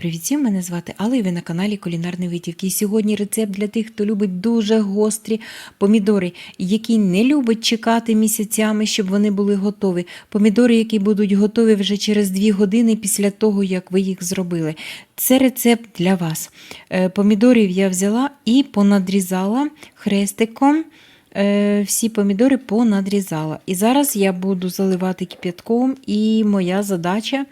Привіт всім, мене звати Алла і ви на каналі Кулінарні Витівки. І сьогодні рецепт для тих, хто любить дуже гострі помідори, які не любить чекати місяцями, щоб вони були готові. Помідори, які будуть готові вже через 2 години після того, як ви їх зробили. Це рецепт для вас. Е, Помідорів я взяла і понадрізала хрестиком. Е, Всі помідори понадрізала. І зараз я буду заливати кип'ятком, і моя задача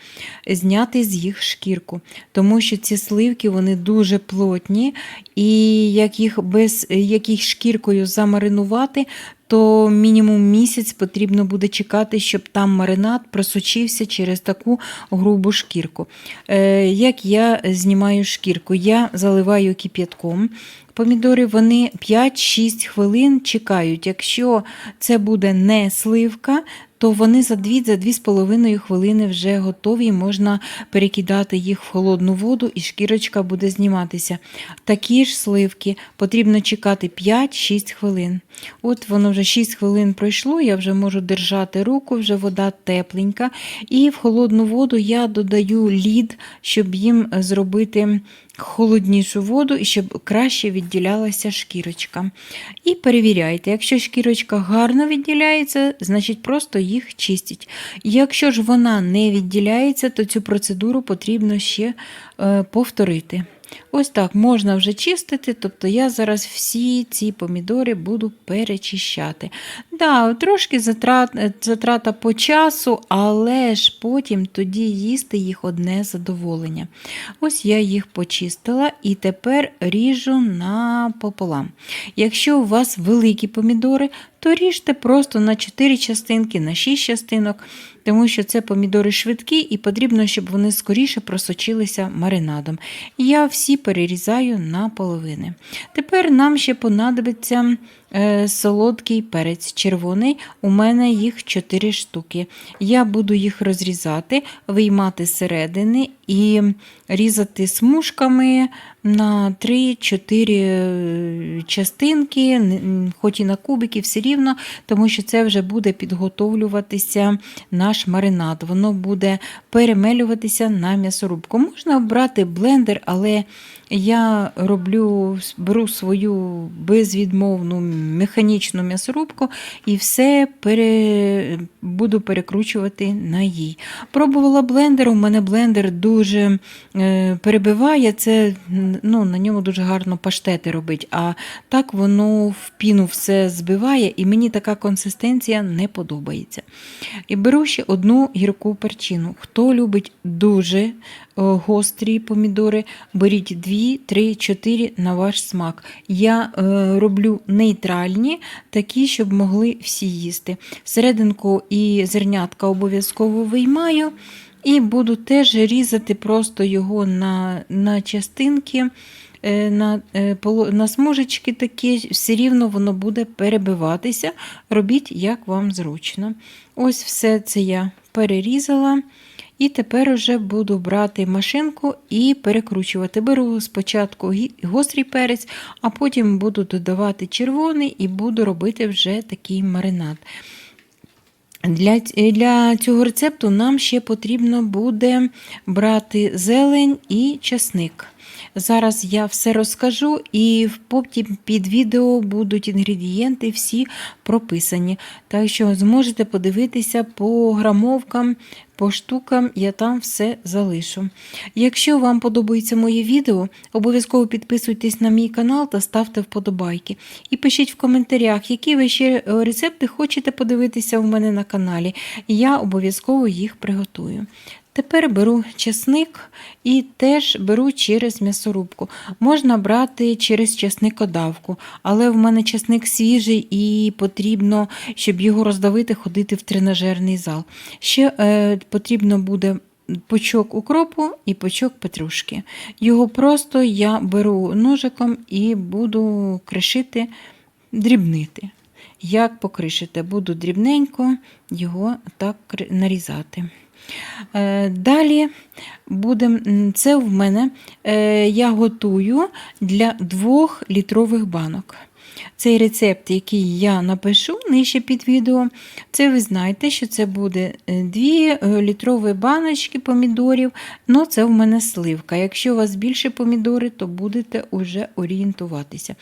зняти з їх шкірку. Тому що ці сливки вони дуже плотні, і як їх без як шкіркою замаринувати, то мінімум місяць потрібно буде чекати, щоб там маринад просочився через таку грубу шкірку. Е, Як я знімаю шкірку? Я заливаю кип'ятком. Помідори вони 5-6 хвилин чекають. Якщо це буде не сливка, то вони за 2-2,5 хвилини вже готові, можна перекидати їх в холодну воду і шкірочка буде зніматися. Такі ж сливки потрібно чекати 5-6 хвилин. От воно вже 6 хвилин пройшло, я вже можу держати руку, вже вода тепленька. І в холодну воду я додаю лід, щоб їм зробити холоднішу воду і щоб краще відділялася шкірочка. І перевіряйте, якщо шкірочка гарно відділяється, значить просто їх чистіть. Якщо ж вона не відділяється, то цю процедуру потрібно ще е, повторити. Ось так можна вже чистити, тобто я зараз всі ці помідори буду перечищати. Да, Трошки затрат, затрата по часу, але ж потім тоді їсти їх одне задоволення. Ось я їх почистила і тепер ріжу напополам. Якщо у вас великі помідори, то ріжте просто на 4 частинки, на 6 частинок, тому що це помідори швидкі і потрібно, щоб вони скоріше просочилися маринадом. Я всі перерізаю на половини. Тепер нам ще понадобиться солодкий перець червоний. У мене їх 4 штуки. Я буду їх розрізати, виймати середини і різати смужками на 3-4 частинки, хоч і на кубики, все рівно, тому що це вже буде підготовлюватися наш маринад. Воно буде перемелюватися на м'ясорубку. Можна обрати блендер, але я роблю, беру свою безвідмовну механічну м'ясорубку і все пере, буду перекручувати на їй. Пробувала блендер, у мене блендер дуже е, перебиває, це, ну, на ньому дуже гарно паштети робить, а так воно в піну все збиває, і мені така консистенція не подобається. І беру ще одну гірку перчину. Хто любить дуже гострі помідори, беріть 2, 3, 4 на ваш смак. Я е, роблю нейтральні, такі, щоб могли всі їсти. Серединку і зернятка обов'язково виймаю. І буду теж різати просто його на, на частинки, е, на, е, на смужечки такі, все рівно воно буде перебиватися. Робіть, як вам зручно. Ось все це я перерізала. І тепер уже буду брати машинку і перекручувати. Беру спочатку гострий перець, а потім буду додавати червоний і буду робити вже такий маринад. Для, для цього рецепту нам ще потрібно буде брати зелень і часник. Зараз я все розкажу, і в- потім під відео будуть інгредієнти всі прописані. Так що зможете подивитися по грамовкам, по штукам, я там все залишу. Якщо вам подобається моє відео, обов'язково підписуйтесь на мій канал та ставте вподобайки. І пишіть в коментарях, які ви ще рецепти хочете подивитися у мене на каналі. Я обов'язково їх приготую. Тепер беру чесник і теж беру через м'ясорубку. Можна брати через чесникодавку, але в мене чесник свіжий і потрібно, щоб його роздавити, ходити в тренажерний зал. Ще е, потрібно буде пучок укропу і пучок петрушки. Його просто я беру ножиком і буду кришити, дрібнити. Як покришите, буду дрібненько його так нарізати. Е, Далі будем, це в мене е, я готую для 2 літрових банок. цей рецепт, який я напишу нижче під відео, це ви знаєте, що це буде 2 літрові баночки помідорів, ну це в мене сливка. Якщо у вас більше помідори, то будете вже орієнтуватися.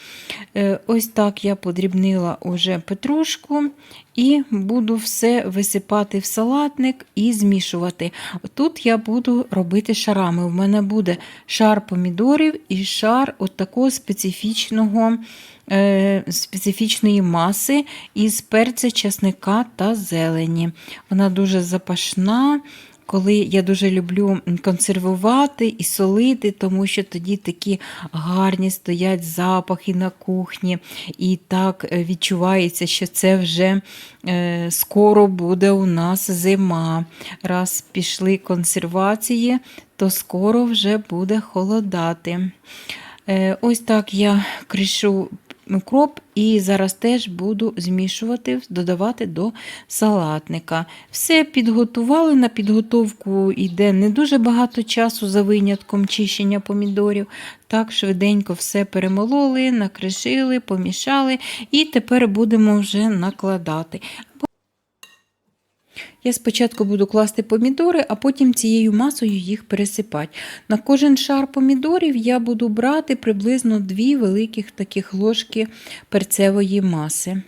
Е, Ось так я подрібнила уже петрушку і буду все висипати в салатник і змішувати. Тут я буду робити шарами. У мене буде шар помідорів і шар от такого специфічного. е, Специфічної маси із перця, чесника та зелені. Вона дуже запашна, коли я дуже люблю консервувати і солити, тому що тоді такі гарні стоять запахи на кухні, і так е, відчувається, що це вже е, скоро буде у нас зима. Раз пішли консервації, то скоро вже буде холодати. Е, Ось так я кришу укроп і зараз теж буду змішувати, додавати до салатника. Все підготували. На підготовку йде не дуже багато часу за винятком чищення помідорів. Так, швиденько все перемололи, накришили, помішали, і тепер будемо вже накладати. Я спочатку буду класти помідори, а потім цією масою їх пересипати. На кожен шар помідорів я буду брати приблизно 2 великих таких ложки перцевої маси.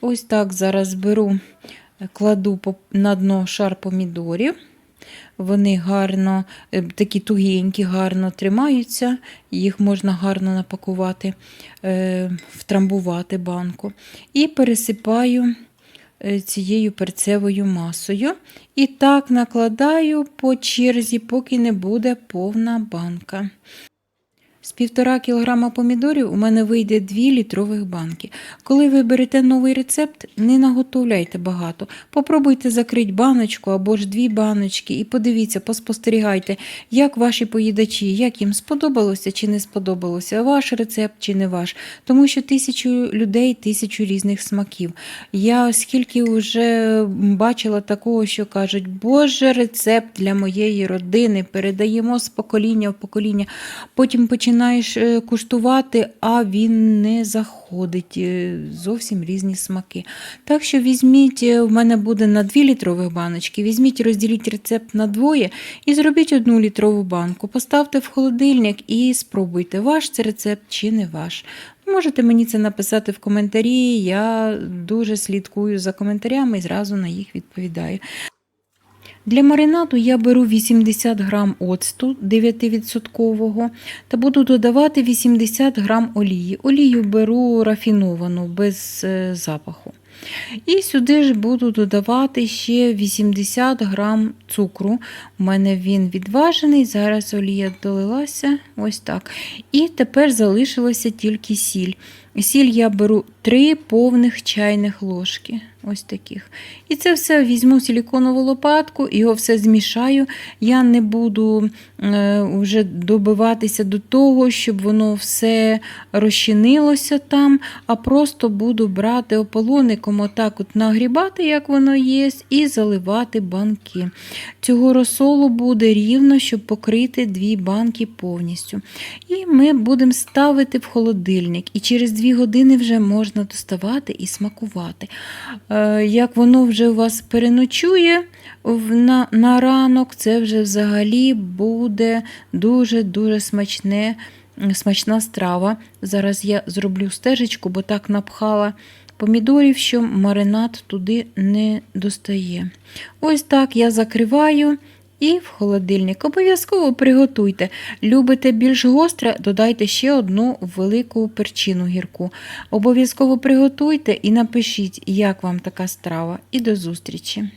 Ось так зараз беру, кладу на дно шар помідорів. Вони гарно, е, такі тугенькі, гарно тримаються, їх можна гарно напакувати, е, втрамбувати банку. І пересипаю е, цією перцевою масою. І так накладаю по черзі, поки не буде повна банка. З півтора кілограма помідорів у мене вийде 2 літрових банки. Коли ви берете новий рецепт, не наготовляйте багато. Попробуйте закрити баночку або ж дві баночки і подивіться, поспостерігайте, як ваші поїдачі, як їм сподобалося чи не сподобалося, ваш рецепт чи не ваш. Тому що тисячу людей, тисячу різних смаків. Я скільки вже бачила такого, що кажуть, Боже, рецепт для моєї родини, передаємо з покоління в покоління. Потім починаєш е, куштувати, а він не заходить. е, Зовсім різні смаки. Так що візьміть, е, в мене буде на 2 літрових баночки, візьміть, розділіть рецепт на двоє і зробіть одну літрову банку. Поставте в холодильник і спробуйте, ваш це рецепт чи не ваш. Можете мені це написати в коментарі. Я дуже слідкую за коментарями і зразу на їх відповідаю. Для маринаду я беру 80 грам оцту 9% та буду додавати 80 грам олії. Олію беру рафіновану, без е, запаху. І сюди ж буду додавати ще 80 грам цукру. У мене він відважений, зараз олія долилася. Ось так. І тепер залишилося тільки сіль. Сіль я беру 3 повних чайних ложки. Ось таких. І це все візьму силіконову лопатку, його все змішаю. Я не буду е, вже добиватися до того, щоб воно все розчинилося там, а просто буду брати ополоником, отак от нагрібати, як воно є, і заливати банки. Цього розсолу буде рівно, щоб покрити дві банки повністю. І ми будемо ставити в холодильник. І через 2 години вже можна доставати і смакувати. Е, Як воно вже у вас переночує на, на ранок, це вже взагалі буде дуже-дуже смачне, смачна страва. Зараз я зроблю стежечку, бо так напхала помідорів, що маринад туди не достає. Ось так я закриваю. І в холодильник обов'язково приготуйте. Любите більш гостре, додайте ще одну велику перчину гірку. Обов'язково приготуйте і напишіть, як вам така страва. І до зустрічі!